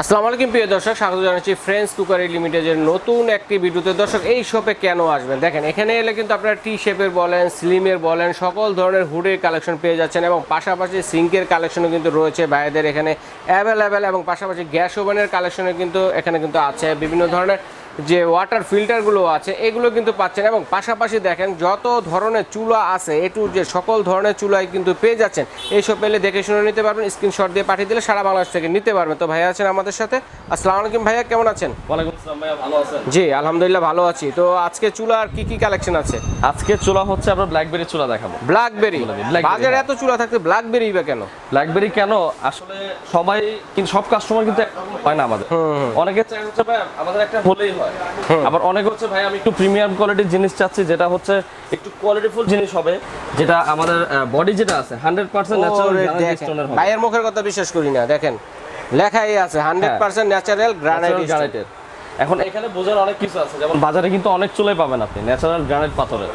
আসসালামু আলাইকুম, প্রিয় দর্শক। স্বাগত জানাচ্ছি ফ্রেন্স কুকারি লিমিটেডের নতুন একটি ভিডিওতে। দর্শক, এই শপে কেন আসবেন? দেখেন, এখানে এলে কিন্তু আপনারা টি শেপের বলেন স্লিমের বলেন, সকল ধরনের হুডের কালেকশন পেয়ে যাচ্ছেন এবং পাশাপাশি সিঙ্কের কালেকশনও কিন্তু রয়েছে ভাইদের এখানে অ্যাভেলেবেল এবং পাশাপাশি গ্যাস ওভেনের কালেকশনও কিন্তু এখানে কিন্তু আছে। বিভিন্ন ধরনের যে ওয়াটার ফিল্টারগুলো আছে এগুলো কিন্তু পাচ্ছেন। এবং পাশাপাশি দেখেন যত ধরনের চুলা আছে এ টু যে সকল ধরনের চুলাই কিন্তু পেয়ে যাচ্ছেন। এইসব পেলে দেখে শুনে নিতে পারবেন স্ক্রিনশট দিয়ে পাঠিয়ে দিলে সারা বাংলাদেশ থেকে নিতে পারবেন। তো ভাইয়া আছেন আমাদের সাথে? আসসালামু আলাইকুম ভাইয়া কেমন আছেন? ওয়ালাইকুম আসসালাম ভাইয়া ভালো আছেন? জি আলহামদুলিল্লাহ ভালো আছি। তো আজকে চুলার কি কি কালেকশন আছে? আজকে চুলা হচ্ছে আমরা ব্ল্যাকবেরি চুলা দেখাবো। ব্ল্যাকবেরি বাজারে হ্যাঁ। এত চুলা থাকতে ব্ল্যাকবেরি বা কেন? ব্ল্যাকবেরি কেন? আসলে সবাই কিন্তু সব কাস্টমার কিন্তু হয় না আমাদের। অনেকে চাই হচ্ছে ভাই আমাদের একটা হলেই আবার অনেক হচ্ছে ভাই আমি একটু প্রিমিয়াম কোয়ালিটির জিনিস চাচ্ছি যেটা হচ্ছে একটু কোয়ালিটিফুল জিনিস হবে যেটা আমাদের বডি যেটা আছে হান্ড্রেড পার্সেন্ট ন্যাচারাল ভাইয়ের মুখের কথা বিশ্বাস করি না দেখেন লেখাই আছে hundred percent natural granite natural গ্রানাইটের এখন এখানে বোঝার অনেক কিছু আছে যেমন বাজারে কিন্তু অনেক চুলাই পাবেন আপনি ন্যাচারাল গ্রানাইট পাথরের।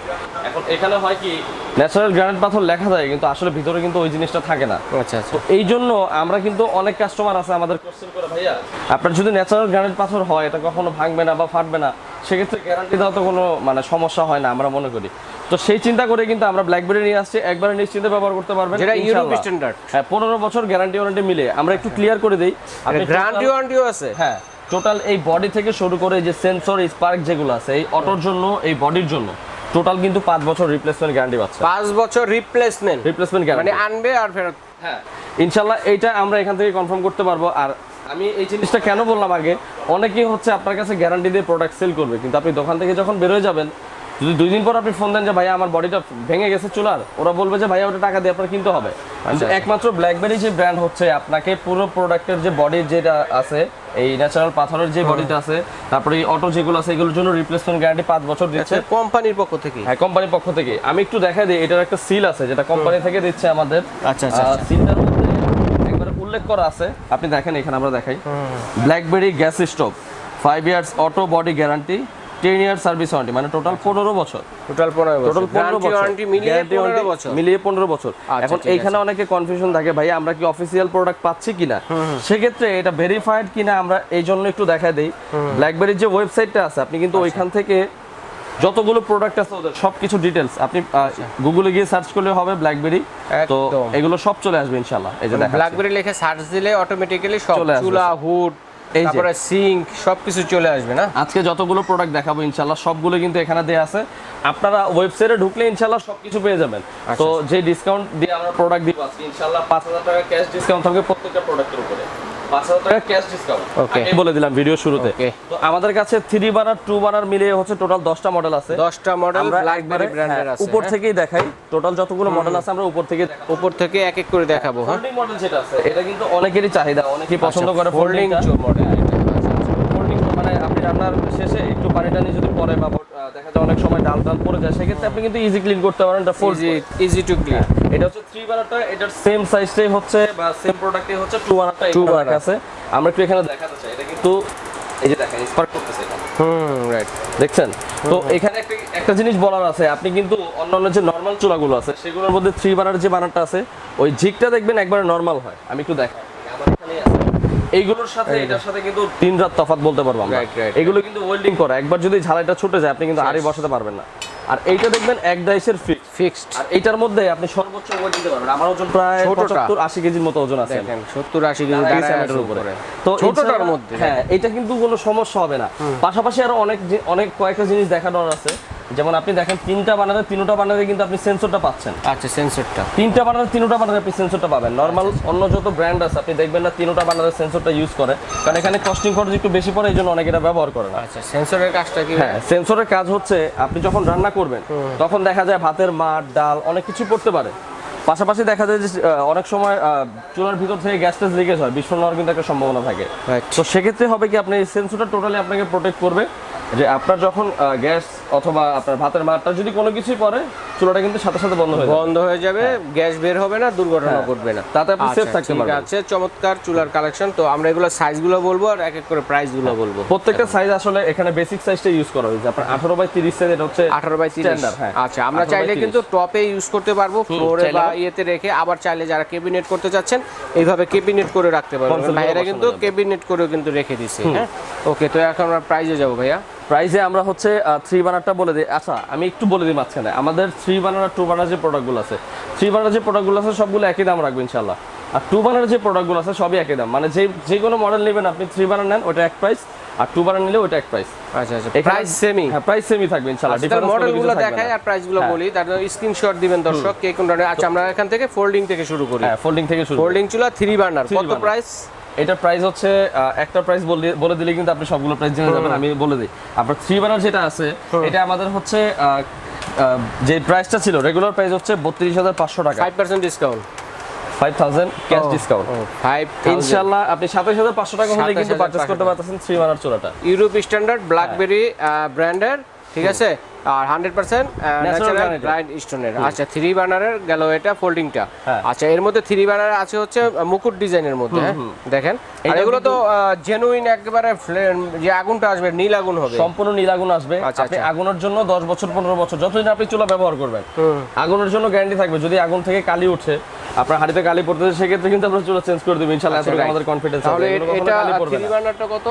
এখন হয় কি ন্যাচারাল গ্রানাইট পাথর লেখা যায় কিন্তু আসলে ভিতরে কিন্তু ওই জিনিসটা থাকে না। আচ্ছা আচ্ছা। তো এই জন্য আমরা কিন্তু অনেক কাস্টমার আছে আমাদের কোশ্চেন করে ভাইয়া। আপনার যদি ন্যাচারাল গ্রানাইট পাথর হয় এটা কখনো ভাঙবে না বা ফাটবে না সেক্ষেত্রে গ্যারান্টি দেওয়া তো কোনো মানে সমস্যা হয় না আমরা মনে করি। তো সেই চিন্তা করে কিন্তু আমরা ব্ল্যাকবেরি নিয়ে আসছি একবারে নিশ্চিন্তে ব্যবহার করতে পারবেন যেটা ইউরোপ স্ট্যান্ডার্ড হ্যাঁ পনেরো বছর গ্যারান্টি ওয়ারেন্টি মিলে আমরা একটু ক্লিয়ার করে দিই। গ্যারান্টি ওয়ারেন্টিও আছে। হ্যাঁ টোটাল এই বডি থেকে শুরু করে যে সেন্সর স্পার্ক যেগুলো আছে এই অটোর জন্য এই বডির জন্য টোটাল কিন্তু 5 বছর রিপ্লেসমেন্ট গ্যারান্টি পাচ্ছে। 5 বছর রিপ্লেসমেন্ট রিপ্লেসমেন্ট গ্যারান্টি মানে আনবে আর ফেরত। হ্যাঁ। ইনশাআল্লাহ এইটা আমরা এখান থেকে কনফার্ম করতে পারব। আর আমি এই জিনিসটা কেন বললাম আগে? অনেকেই হচ্ছে আপনার কাছে গ্যারান্টি দিয়ে প্রোডাক্ট সেল করবে। কিন্তু আপনি দোকান থেকে যখন বেরোয় যাবেন যদি দুই দিন পর আপনি ফোন দেন যে ভাইয়া আমার বডিটা ভেঙে গেছে চুলার ওরা বলবে যে ভাইয়া ওটা টাকা দিয়ে আপনার কিনতে হবে। একমাত্র ব্ল্যাকবেরি যে ব্র্যান্ড হচ্ছে আপনাকে পুরো প্রোডাক্টের যে বডি যেটা আছে এই ন্যাচারাল পাথরের যে বডিটা আছে তারপরে অটো যেগুলো আছে এগুলোর জন্য রিপ্লেসমেন্ট গ্যারান্টি পাঁচ বছর দিচ্ছে। আচ্ছা কোম্পানির পক্ষ থেকে? হ্যাঁ কোম্পানির পক্ষ থেকে। আমি একটু দেখাই দিই এটার একটা সিল আছে যেটা কোম্পানি থেকে দিচ্ছে আমাদের। আচ্ছা, আচ্ছা, আচ্ছা। সিলটার মধ্যে একবার উল্লেখ করা আছে। আপনি দেখেন এখানে আমরা দেখাই। BlackBerry gas stove five years auto body guarantee ten year service warranty মানে টোটাল পনেরো বছর। টোটাল পনেরো বছর। টোটাল পনেরো বছর। ওয়ারেন্টি মিলিয়ে Guarantee পনেরো warranty বছর। মিলিয়ে পনেরো বছর। আচ্ছা, এখন এইখানে অনেকে কনফিউশন থাকে ভাই আমরা কি অফিসিয়াল প্রোডাক্ট পাচ্ছি কিনা? সেক্ষেত্রে এটা ভেরিফাইড কিনা আমরা এই জন্য একটু দেখা দিই। ব্ল্যাকবেরির যে ওয়েবসাইটটা আছে আপনি কিন্তু আচ্ছা। ওইখান থেকে যতগুলো প্রোডাক্ট আছে ওদের সব কিছু ডিটেলস আপনি গুগলে গিয়ে সার্চ করলে হবে ব্ল্যাকবেরি তো এগুলো সব চলে আসবে ইনশাল্লাহ এই যে। ব্ল্যাকবেরি লিখে সার্চ দিলে অটোমেটিক্যালি সব চুলা হুড। তারপরে সিঙ্ক সবকিছু চলে আসবে না? আজকে যতগুলো প্রোডাক্ট দেখাবো ইনশাল্লাহ সবগুলো কিন্তু এখানে দেয়া আছে। আপনারা ওয়েবসাইটে ঢুকলে ইনশাল্লাহ সবকিছু পেয়ে যাবেন। আচ্ছা। তো যে ডিসকাউন্ট দিয়ে আমরা প্রোডাক্ট দিব আজকে ইনশাল্লাহ পাঁচ হাজার টাকা ক্যাশ ডিসকাউন্ট থাকবে প্রত্যেকটা প্রোডাক্টের উপরে। পাঁচ হাজার টাকা ক্যাশ ডিসকাউন্ট Okay. এই বলে দিলাম ভিডিও শুরুতে। তো আমাদের কাছে থ্রি বানার টু বানার মিলিয়ে হচ্ছে টোটাল দশটা মডেল আছে। দশটা মডেল আমরা ব্ল্যাকবেরি একবারে ব্র্যান্ডের হ্যাঁ, উপর হ্যাঁ? থেকেই দেখাই। টোটাল যতগুলো মডেল আছে আমরা উপর থেকে উপর থেকে এক এক করে দেখাবো হ্যাঁ। ফোল্ডিং মডেল যেটা আছে এটা কিন্তু অনেকেরই চাহিদা অনেকেই পছন্দ করে ফোল্ডিং ফোল্ডিংটা মডেল ফোল্ডিং মানে আপনি রান্নার শেষে একটু পানি টানি যদি পরে বা দেখা যায় অনেক সময় ডাল টাল পড়ে যায় সেক্ষেত্রে আপনি কিন্তু ইজি ক্লিন করতে পারেন এটা fold easy easy to clean এটা হচ্ছে থ্রি বানারটা এটার সেম সাইজটাই হচ্ছে বা সেম প্রোডাক্টই হচ্ছে টু বানারটা টু। বানার। আছে। আমরা একটু এখানে দেখাতে চাই এটা কিন্তু এই যে দেখেন স্পার্ক করতেছে এটা। হুম রাইট দেখছেন? তো এখানে একটা একটা জিনিস বলার আছে আপনি কিন্তু অন্যান্য যে নর্মাল চুলাগুলো আছে সেগুলোর মধ্যে থ্রি বানার যে বানারটা আছে ওই ঝিকটা দেখবেন একবারে নর্মাল হয়। আমি একটু দেখাই। এইগুলোর সাথে এটার সাথে কিন্তু তিন রাত তফাৎ বলতে পারব আমরা। এগুলো কিন্তু ওয়েল্ডিং করা। একবার যদি ঝালাইটা ছুটে যায় আপনি কিন্তু আরই বসাতে পারবেন না। আর এইটা দেখবেন এক ডাইসের ফিক্স ফিক্সড আর এইটার মধ্যে আপনি সর্বোচ্চ ওজন দিতে পারবেন। আমার ওজন প্রায় ছোটটা। পঁচাত্তর আশি কেজির মতো ওজন আছে। দেখেন সত্তর আশি কেজি তিরিশ দাঁড়ায় মিটারের আছে উপরে। উপরে। তো ছোটটার মধ্যে। হ্যাঁ এটা কিন্তু কোনো সমস্যা হবে না। পাশাপাশি আরও অনেক অনেক কয়েকটা জিনিস দেখানোর আছে। যেমন আপনি দেখেন তিনটা বানাতে তিনটা বানাতে কিন্তু আপনি সেন্সরটা পাচ্ছেন। আচ্ছা সেন্সরটা তিনটা বানাতে তিনটা বানাতে আপনি সেন্সরটা পাবেন। নর্মাল অন্য যত ব্র্যান্ড আছে আপনি দেখবেন না তিনটা বানাতে সেন্সরটা ইউজ করে। কারণ এখানে কস্টিং খরচ একটু বেশি পড়ে এই জন্য অনেকে এটা ব্যবহার করে না। আচ্ছা সেন্সরের কাজটা কি? হ্যাঁ সেন্সরের কাজ হচ্ছে আপনি যখন রান্না করবেন তখন দেখা যায় ভাতের মাঠ ডাল অনেক কিছু পড়তে পারে। পাশাপাশি দেখা যায় যে অনেক সময় চুলার ভিতর থেকে গ্যাস ট্যাস লিকেজ হয় বিস্ফোরণ হওয়ার কিন্তু একটা সম্ভাবনা থাকে। তো সেক্ষেত্রে হবে কি আপনি সেন্সরটা টোটালি আপনাকে প্রোটেক্ট করবে যে আপনার যখন গ্যাস অথবা আপনার ভাতের মারটা যদি কোনো কিছুই পরে চুলাটা কিন্তু সাথে সাথে বন্ধ হয়ে যাবে। বন্ধ হয়ে যাবে গ্যাস বের হবে না দুর্ঘটনা হ্যাঁ। ঘটবে না। তাতে আপনি আচ্ছা, safe থাকতে ঠিক পারবেন। আছে চমৎকার চুলার কালেকশন তো আমরা এগুলো সাইজগুলো বলব আর এক এক করে প্রাইসগুলো বলব। প্রত্যেকটা সাইজ আসলে এখানে বেসিক সাইজটা ইউজ করা হয়েছে আপনার আঠারো বাই তিরিশ সাইজ এটা হচ্ছে আঠারো বাই তিরিশ। standard, হ্যাঁ। আচ্ছা আমরা চাইলে কিন্তু টপে ইউজ করতে পারব ফ্লোরে বা ইয়েতে রেখে আবার চাইলে যারা কেবিনেট করতে চাচ্ছেন এইভাবে কেবিনেট করে রাখতে পারবেন। ভাইয়েরা কিন্তু যাবে। কেবিনেট করেও কিন্তু রেখে দিছে হ্যাঁ। ওকে তো এখন আমরা প্রাইজে যাব ভাইয়া। প্রাইসে আমরা হচ্ছে থ্রি বানারটা বলে দিই। আচ্ছা আমি একটু বলে দিই মাঝখানে। আমাদের থ্রি বানার টু বানার যে প্রোডাক্টগুলো আছে থ্রি বানার যে প্রোডাক্টগুলো আছে সবগুলো একই দাম রাখবেন ইনশাল্লাহ আর টু বানার যে প্রোডাক্টগুলো আছে সবই একই দাম। মানে যে যে কোনো মডেল নেবেন আপনি থ্রি বানার নেন ওটা এক প্রাইস আর টু বানার নিলে ওটা এক প্রাইস আচ্ছা আচ্ছা প্রাইস সেমই হ্যাঁ প্রাইস সেমই থাকবে difference কোনো কিছু মডেলগুলো দেখাই। আর প্রাইসগুলো হ্যাঁ। বলি। তার স্ক্রিনশট দিবেন দর্শক কে কোনটা। আচ্ছা আমরা এখান থেকে ফোল্ডিং থেকে শুরু করি। হ্যাঁ ফোল্ডিং থেকে শুরু ফোল্ডিং চুলা থ্রি বার্নার কত প্রাইস এটার প্রাইস হচ্ছে একটা প্রাইস বলে দিলে কিন্তু আপনি সবগুলো প্রাইস জেনে যাবেন আমি বলে দিই। আপনার থ্রি বানার যেটা আছে এটা আমাদের হচ্ছে যে প্রাইসটা ছিল রেগুলার প্রাইস হচ্ছে বত্রিশ হাজার পাঁচশো টাকা। Five percent discount five thousand cash discount five ইনশাল্লাহ আপনি সাতাশ হাজার পাঁচশো টাকা হলে কিন্তু পারচেস করতে পারতেছেন থ্রি বানার চোরাটা ইউরোপ স্ট্যান্ডার্ড ব্ল্যাকবেরি ব্র্যান্ডের ঠিক আছে? আর হান্ড্রেড পার্সেন্ট ন্যাচারাল। ব্রাইট স্টোনের আচ্ছা থ্রি বানারের গেল এটা ফোল্ডিংটা হ্যাঁ। আচ্ছা এর মধ্যে থ্রি বানার আছে হচ্ছে মুকুট ডিজাইনের মধ্যে হ্যাঁ? দেখেন। আর এগুলো তো জেনুইন একেবারে যে আগুনটা আসবে নীল আগুন হবে। সম্পূর্ণ নীল আগুন আসবে। আচ্ছা, আপনি আচ্ছা। আগুনের জন্য দশ বছর পনেরো বছর যতদিন আপনি চুলা ব্যবহার করবেন আগুনের জন্য গ্যারান্টি থাকবে। যদি আগুন থেকে কালি উঠে আপনার হাড়িতে কালি পড়তেছে সেক্ষেত্রে কিন্তু আপনার চুলা চেঞ্জ করে দেবেন ইনশাল্লাহ আচ্ছা. আমাদের কনফিডেন্স তাহলে এটা থ্রি বানারটা কত?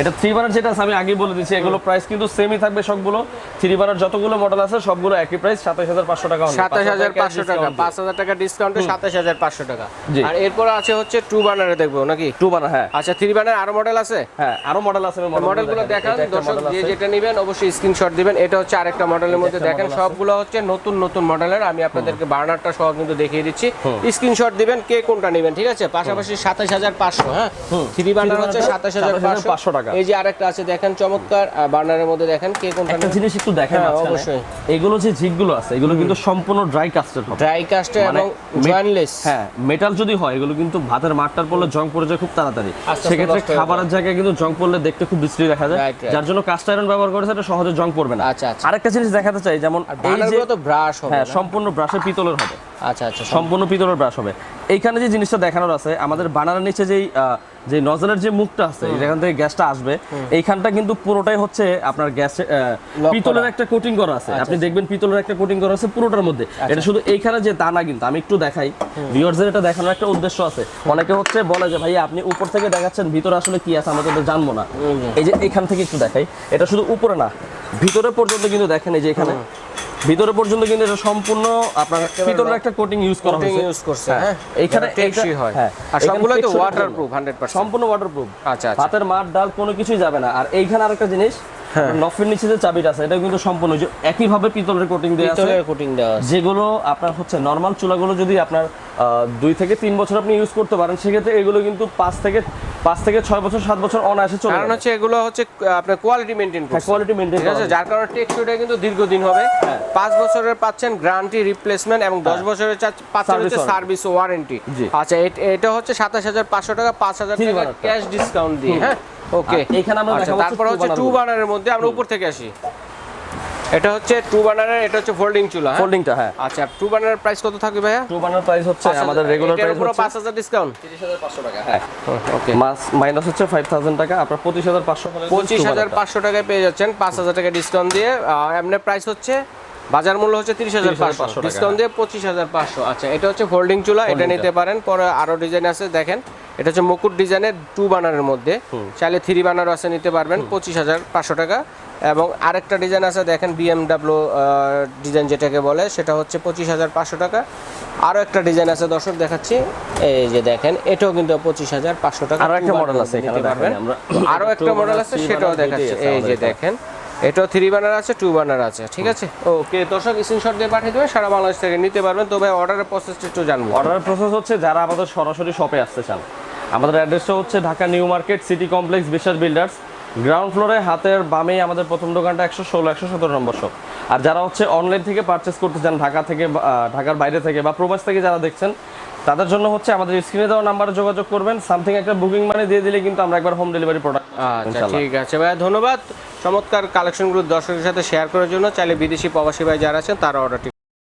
এটা থ্রি বানার যেটা আছে আমি আগে বলে দিচ্ছি এগুলো প্রাইস কিন্তু সেমই থাকবে সবগুলো। থ্রি বানার যতগুলো মডেল আছে সবগুলো একই প্রাইস সাতাশ হাজার পাঁচশো টাকা সাতাশ হাজার পাঁচশো টাকা পাঁচ হাজার টাকা ডিসকাউন্টে সাতাশ হাজার পাঁচশো টাকা। আর এরপর আছে হচ্ছে টু বানারে দেখব নাকি? টু বানার হ্যাঁ। আচ্ছা থ্রি বানার আরও মডেল আছে? হ্যাঁ আরও মডেল আছে মডেলগুলো। দেখান দর্শক যে যেটা নেবেন অবশ্যই স্ক্রিনশট দিবেন। এটা হচ্ছে আরেকটা মডেলের মধ্যে দেখেন। সবগুলো হচ্ছে নতুন নতুন মডেলের আমি আপনাদেরকে বার্নারটা সহ কিন্তু দেখিয়ে দিচ্ছি। স্ক্রিনশট দিবেন কে কোনটা নেবেন ঠিক আছে? পাশাপাশি সাতাশ হাজার পাঁচশো হ্যাঁ? থ্রি বার্নার হচ্ছে সাতাশ হাজার 27,500 পাঁচশো টাকা। এই যে আরেকটা আছে দেখেন চমৎকার। বার্নারের মধ্যে দেখেন কে কোনটা একটা জিনিস একটু দেখেন হ্যাঁ, অবশ্যই। এগুলো যে জিগগুলো আছে এগুলো কিন্তু সম্পূর্ণ ড্রাই কাস্টেড হবে। ড্রাই মানে এবং জয়েন্টলেস হ্যাঁ মেটাল যদি হয় এগুলো কিন্তু ভাতের মাঠটার পড়লে জং পড়ে যায় খুব তাড়াতাড়ি। সেক্ষেত্রে খাবারের জায়গায় কিন্তু জং পড়লে দেখতে খুব বিশ্রী দেখা যায়. যার জন্য কাস্ট আয়রন ব্যবহার করেছে এটা সহজে জং পড়বে না। আচ্ছা, আচ্ছা। আরেকটা জিনিস দেখাতে চাই যেমন এই যে তো ব্রাশ হবে হ্যাঁ সম্পূর্ণ ব্রাশে পিতলের হবে। আচ্ছা আচ্ছা সম্পূর্ণ। পিতলের ব্রাশ হবে। এইখানে যে জিনিসটা দেখানোর আছে আমাদের বানানোর নিচে যেই যে নজলের যে মুখটা আছে যেখান থেকে গ্যাসটা আসবে এইখানটা কিন্তু পুরোটাই হচ্ছে আপনার গ্যাস পিতলের একটা কোটিং করা আছে। আপনি দেখবেন পিতলের একটা কোটিং করা আছে পুরোটার মধ্যে। এটা শুধু এইখানে যে দানা কিন্তু আমি একটু দেখাই। ভিউয়ারদের এটা দেখানোর একটা উদ্দেশ্য আছে। অনেকে হচ্ছে বলে যে ভাই আপনি উপর থেকে দেখাচ্ছেন ভিতরে আসলে কি আছে আমরা তো জানব না। এই যে এখান থেকে একটু দেখাই এটা শুধু উপরে না ভিতরে পর্যন্ত কিন্তু দেখেন এই যে এখানে। ভিতরে পর্যন্ত কিন্তু এটা সম্পূর্ণ আপনার পিতলের একটা কোটিং ইউজ করা হয়েছে use করছে, হ্যাঁ। এইখানে টেকসই হয়। হ্যাঁ আর এখানে সবগুলোই তো জন্য। 100% সম্পূর্ণ ওয়াটারপ্রুফ আচ্ছা, আচ্ছা। ভাতের মাঠ ডাল কোনো কিছুই যাবে না আর এইখানে আরেকটা জিনিস নফের নিচে যে চাবিটা আছে এটা কিন্তু সম্পূর্ণ যে একই ভাবে পিতলের কোটিং দেওয়া আছে পিতলের কোটিং দেওয়া আছে যেগুলো আপনার হচ্ছে নর্মাল চুলাগুলো যদি আপনার দুই থেকে তিন বছর আপনি ইউজ করতে পারেন সেক্ষেত্রে এগুলো কিন্তু পাঁচ থেকে পাঁচ থেকে ছয় বছর সাত বছর অনায়াসে চলে কারণ হচ্ছে এগুলো হচ্ছে আপনার কোয়ালিটি মেনটেন করছে। কোয়ালিটি মেনটেন ঠিক আছে? যার কারণে টেকসইটা কিন্তু দীর্ঘদিন হবে। হ্যাঁ। পাঁচ বছরের পাচ্ছেন গ্যারান্টি রিপ্লেসমেন্ট এবং দশ বছরের চা- পাচ্ছেন হচ্ছে সার্ভিস ওয়ারেন্টি আচ্ছা এটা হচ্ছে সাতাশ হাজার পাঁচশো টাকা পাঁচ হাজার টাকা ক্যাশ ডিসকাউন্ট দিয়ে হ্যাঁ? ওকে এখানে আমরা আচ্ছা তারপর হচ্ছে টু গুলো। বানারের মধ্যে আমরা উপর থেকে আসি। এটা হচ্ছে টু বানারের এটা হচ্ছে ফোল্ডিং চুলা হ্যাঁ? ফোল্ডিংটা হ্যাঁ। আচ্ছা টু বানারের প্রাইস কত থাকবে ভাইয়া? টু বানার প্রাইস হচ্ছে আমাদের রেগুলার প্রাইস পুরো হচ্ছে পাঁচ হাজার ডিসকাউন্ট হ্যাঁ। ওকে মাস মাইনাস হচ্ছে ফাইভ থাউজেন্ড টাকা আপনার পঁচিশ হাজার পাঁচশো পঁচিশ হাজার পাঁচশো টাকায় পেয়ে যাচ্ছেন পাঁচ হাজার টাকা ডিসকাউন্ট দিয়ে এমনি প্রাইস হচ্ছে বাজার মূল্য হচ্ছে তিরিশ হাজার 30,500 পাঁচশো ডিসকাউন্ট দিয়ে পঁচিশ হাজার পাঁচশো আচ্ছা এটা হচ্ছে ফোল্ডিং চুলা এটা নিতে পারেন পরে আরও ডিজাইন আছে দেখেন। এটা হচ্ছে মুকুট ডিজাইনের টু বানারের মধ্যে। চাইলে থ্রি বানার আছে নিতে পারবেন পঁচিশ হাজার পাঁচশো টাকা। এবং আরেকটা ডিজাইন আছে দেখেন বিএমডাব্লিউ ডিজাইন যেটাকে বলে সেটা হচ্ছে পঁচিশ হাজার পাঁচশো টাকা। আরও একটা ডিজাইন আছে দর্শক দেখাচ্ছি। এই যে দেখেন এটাও কিন্তু পঁচিশ হাজার পাঁচশো টাকা আরও একটা মডেল আছে নিতে পারবেন। আরও একটা মডেল আছে সেটাও দেখাচ্ছে। এই যে দেখেন এটাও থ্রি বানার আছে টু বানার আছে ঠিক আছে? ওকে দর্শক স্ক্রিনশট দিয়ে পাঠিয়ে দেবেন সারা বাংলাদেশ থেকে নিতে পারবেন। তবে অর্ডারের প্রসেসটা একটু জানব। অর্ডার প্রসেস হচ্ছে যারা আমাদের সরাসরি শপে আসতে চান আমাদের অ্যাড্রেসটা হচ্ছে Dhaka new market city complex Biswas builders. Ground ফ্লোরে হাতের বামেই আমাদের প্রথম দোকানটা একশো ষোলো একশো সতেরো নম্বর শপ আর যারা হচ্ছে অনলাইন থেকে পারচেস করতে চান ঢাকা থেকে ঢাকার বাইরে থেকে বা প্রবাস থেকে যারা দেখছেন তাদের জন্য হচ্ছে আমাদের স্ক্রিনে দেওয়া নাম্বারে যোগাযোগ করবেন। সামথিং একটা বুকিং মানে দিয়ে দিলে কিন্তু আমরা একবার হোম ডেলিভারি প্রোডাক্ট আচ্ছা ঠিক আছে ভাইয়া ধন্যবাদ। চমৎকার কালেকশনগুলো দর্শকের সাথে শেয়ার করার জন্য। চাইলে বিদেশি প্রবাসী ভাই যারা আছেন তারা অর্ডারটি